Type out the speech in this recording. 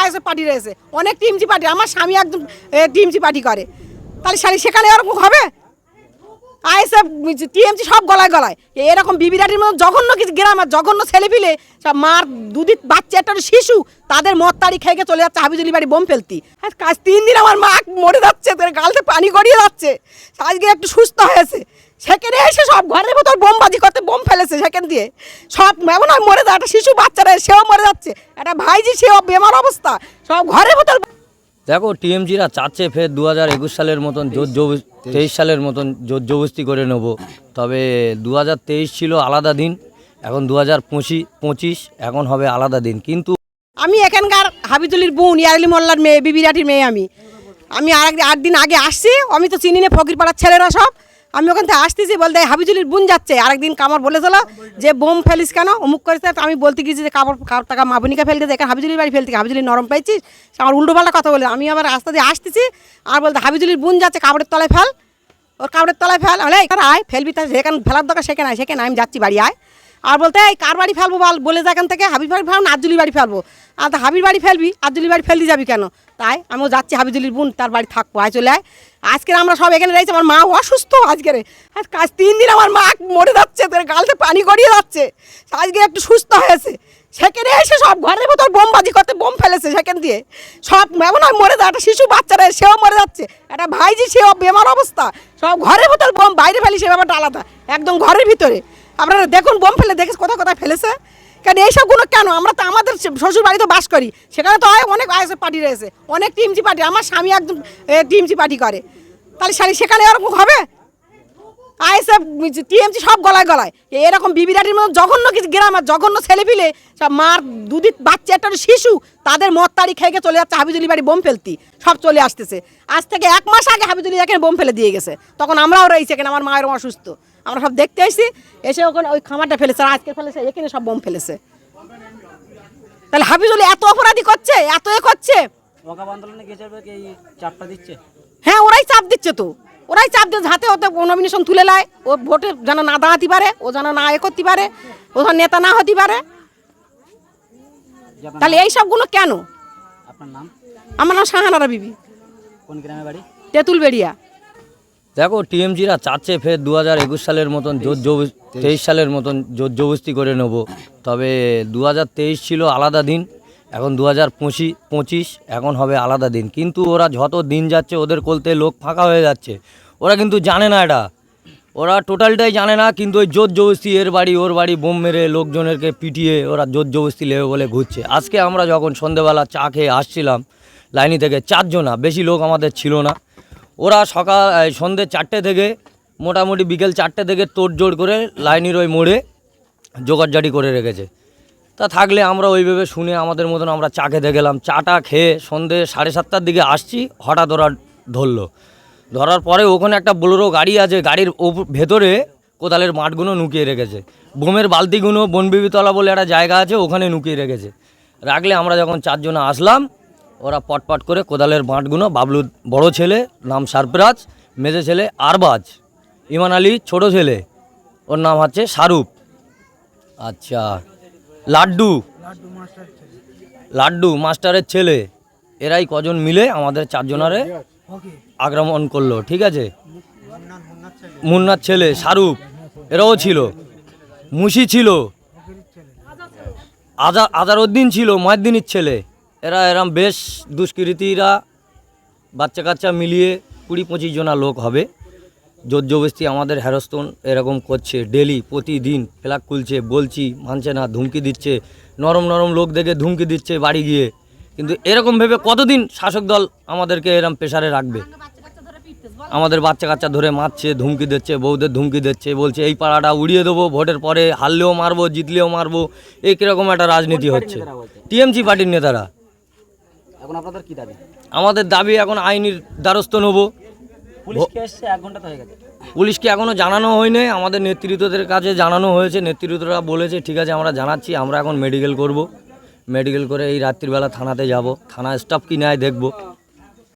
ISF party রয়েছে। অনেক TMC party, আমার স্বামী একদম টিএমসি পার্টি করে। তাহলে সারি সেখানে এরকম হবে? আইএসএফ, টিএমসি সব গলায় গলায়। এরকম বিবিরাটির মতো জঘন্য কিছু গ্রাম আর জঘন্য ছেলেপিলে, সব মার দুদি বাচ্চা, একটা শিশু, তাদের মদ তাড়ি খেয়ে চলে যাচ্ছে হাবিজুলি বাড়ি বোম ফেলতি। আর কাজ তিন দিন আমার মা মরে যাচ্ছে গালতে পানি গড়িয়ে যাচ্ছে। আজকে একটু সুস্থ হয়েছে। সেখানে এসে সব ঘরের ভেতর বোমবাজি করতে বোম ফেলেছে সেখান দিয়ে। সব এমন হয় মরে যায় একটা শিশু বাচ্চারা সেও মরে যাচ্ছে। একটা ভাইজি সেও বেমার অবস্থা। সব ঘরের ভেতর দেখো টিএমজিরা চাচ্ছে ফের দু হাজার একুশ সালের মতন জোর জবস তেইশ। সালের মতন জোর জবস্তি করে নেব। তবে দু হাজার তেইশ ছিল আলাদা দিন এখন দু হাজার পঁচিশ পঁচিশ এখন হবে আলাদা দিন। কিন্তু আমি এখানকার হাবিজুলির বোন ইয়ারলি মোল্লার মেয়ে বিবিরাটির মেয়ে আমি। আমি আর আট দিন আগে আসছি আমি তো চিনি না ফকির পাড়ার ছেলেরা সব। আমি ওখান থেকে আসতেছি বলতে হাবিজুলির বোন যাচ্ছে। আরেকদিন কামর বলেছিল যে, বোম ফেলিস কেন? অমুক করিস তা আমি বলতে গিয়েছি যে, কাপড় টাকা মাবনিকা ফেলতে এখানে হাবিজুলির বাড়ি ফেলতে হাবিজুলি নরম পাইছিস? আমার উল্টোপাল্টা কথা বলে আমি আবার রাস্তা দিয়ে আসতেছি, আর বলতে, হাবিজুলির বোন যাচ্ছে, কাপড়ের তলায় ফেল। ওর কাপড়ের তলায় ফেল। বলে এখানে আয়, ফেলবি তা সেখানে ফেলার দরকার সেখানে আয়, সেখানে আমি যাচ্ছি, বাড়ি আয়। আর বলতে, এই কার বাড়ি ফেলব বল? বলে যা এখান থেকে হাবির বাড়ি ফেলব না আজুলি বাড়ি ফেলব? আর হাবির বাড়ি ফেলবি? আজুলি বাড়ি ফেলতে যাবি কেন? তাই আমিও যাচ্ছি, হাবিজুলির বোন, তার বাড়ি থাকব। আয় চলে আয়। আজকে আমরা সব এখানে রয়েছে, আমার মা অসুস্থ আজকে আজ কাজ, তিন দিন আমার মা মরে যাচ্ছে, তার গালতে পানি গড়িয়ে যাচ্ছে। আজকে একটু সুস্থ হয়েছে। সেখানে এসে সব ঘরের ভেতর বোমবাজি করতে, বোম ফেলেছে সেখান দিয়ে। সব এমন হয় মরে যায় একটা শিশু, বাচ্চারা, সেও মরে যাচ্ছে। একটা ভাইজি, সেও বেমার অবস্থা। সব ঘরের ভেতর বোম, বাইরে ফেলি সে ব্যাপারটা আলাদা। একদম ঘরের ভিতরে। আপনারা দেখুন, বোম ফেলে দেখে কোথায় কোথায় ফেলেছে। কেন এইসবগুলো কেন? আমরা তো আমাদের শ্বশুর বাড়িতে বাস করি। সেখানে তো হয় অনেক আয়স পার্টি রয়েছে। অনেক টিমজি পার্টি। আমার স্বামী একদম টিমজি পার্টি করে। তাহলে সেখানে এরকম হবে? আইএসএফ টিএমসি সব গলায় গলায়। এরকম বিবিরাটির মতো জঘন্য কিছু গ্রাম আর জঘন্য ছেলেপিলে সব মার দুদিন বাচ্চা একটা শিশু তাদের মদ তাড়ি খেয়ে চলে যাচ্ছে হাবিজুলি বাড়ি বোম ফেলতি। সব চলে আসতেছে। আজ থেকে এক মাস আগে হাবিজুলি এখানে বোম ফেলে দিয়ে গেছে। তখন আমরাও রয়েছি এখানে আমার মায়ের অসুস্থ। আমরা সব দেখতে এসেছি এসে ওখানে ওই খামারটা ফেলেছে আর আজকে ফেলেছে এখানে সব বোম ফেলেছে। তাহলে হাবিজুলি এত অপরাধী করছে এত এ করছে? হ্যাঁ ওরাই চাপ দিচ্ছে তো। ওরাই চাপ দিচ্ছে হাতে হতে নমিনেশন তুলে লায় ও ভোটে যেন না দাঁড়াতে পারে ও যেন না এ করতে পারে ও যেন নেতা না হতে পারে। তাহলে এই সবগুলো কেন? আপনার নাম? আমার নাম শাহানারা বিবি। কোন গ্রামে বাড়ি? তেঁতুল বেড়িয়া দেখো টিএমজিরা চাচ্ছে ফের দু হাজার একুশ সালের মতন জোর তেইশ। সালের মতন জোর জবস্তি করে নেব। তবে দু হাজার তেইশ ছিল আলাদা দিন। এখন দু হাজার পঁচিশ, এখন হবে আলাদা দিন। কিন্তু ওরা যত দিন যাচ্ছে, ওদের কলতে লোক ফাঁকা হয়ে যাচ্ছে। ওরা কিন্তু জানে না এটা। ওরা টোটালটাই জানে না, কিন্তু ওই জোর জবস্তি এর বাড়ি, ওর বাড়ি বোম মেরে লোকজনেরকে পিটিয়ে ওরা জোর জবস্তি লেবে বলে ঘুরছে। আজকে আমরা যখন সন্ধেবেলা চা খেয়ে আসছিলাম, লাইনি থেকে চারজনা বেশি লোক আমাদের ছিল না। ওরা সকাল এই সন্ধ্যে চারটে থেকে, মোটামুটি বিকেল চারটে থেকে তোড়জোড় করে লাইনের ওই মোড়ে জোগাড়জাটি করে রেখেছে। তা থাকলে আমরা ওইভাবে শুনে আমাদের মতন আমরা চা খেতে গেলাম। চাটা খেয়ে সন্ধে সাড়ে সাতটার দিকে আসছি, হঠাৎ ওরা ধরলো। ধরার পরে ওখানে একটা বোলেরো গাড়ি আছে, গাড়ির ভেতরে কোদালের মাঠগুলো নুকিয়ে রেখেছে। বোমের বালতিগুলো বনবিবিতলা বলে একটা জায়গা আছে, ওখানে নুকিয়ে রেখেছে। রাখলে আমরা যখন চারজনে আসলাম, ওরা পটপট করে কোদালের মাঠগুলো, বাবলু বড় ছেলে, নাম সারপ্রাজ, মেজে ছেলে আরবাজ, ইমান আলী ছোটো ছেলে, ওর নাম হচ্ছে শাহরুখ আচ্ছা। লাড্ডু। লাড্ডু মাস্টারের ছেলে। এরাই কজন মিলে আমাদের চারজনারে আক্রমণ করল ঠিক আছে? মুন্নার ছেলে। শাহরুখ এরাও ছিল। মুশি ছিল। আজা আজারউদ্দিন ছিল ময়দ্দিনের ছেলে। এরা এরম বেশ দুষ্কৃতীরা। বাচ্চা কাচ্চা মিলিয়ে কুড়ি পঁচিশ জনা লোক হবে। জোর জবস্তি আমাদের হ্যারস্তন এরকম করছে ডেলি প্রতিদিন ফ্ল্যাগ খুলছে বলছি মানছে না ধুমকি দিচ্ছে নরম নরম লোক দেখে ধুমকি দিচ্ছে বাড়ি গিয়ে। কিন্তু এরকম ভেবে কতদিন শাসক দল আমাদেরকে এরম প্রেশারে রাখবে? আমাদের বাচ্চা কাচ্চা ধরে মারছে ধুমকি দিচ্ছে বউদের ধুমকি দিচ্ছে বলছে এই পাড়াটা উড়িয়ে দেবো ভোটের পরে হারলেও মারবো জিতলেও মারবো। এই কীরকম একটা রাজনীতি হচ্ছে? টিএমসি পার্টির নেতারা। এখন আপনাদের কি দাবি? আমাদের দাবি এখন আইনের দ্বারস্থ নেব পুলিশ কে এসছে? এক ঘণ্টা হয়ে গেছে। পুলিশকে এখনও জানানো হয়নি। আমাদের নেতৃত্বদের কাছে জানানো হয়েছে। নেতৃত্বরা বলেছে ঠিক আছে আমরা জানাচ্ছি আমরা এখন মেডিকেল করব। মেডিকেল করে এই রাত্রিবেলা থানাতে যাব। থানা স্টাফ কি নেয় দেখব।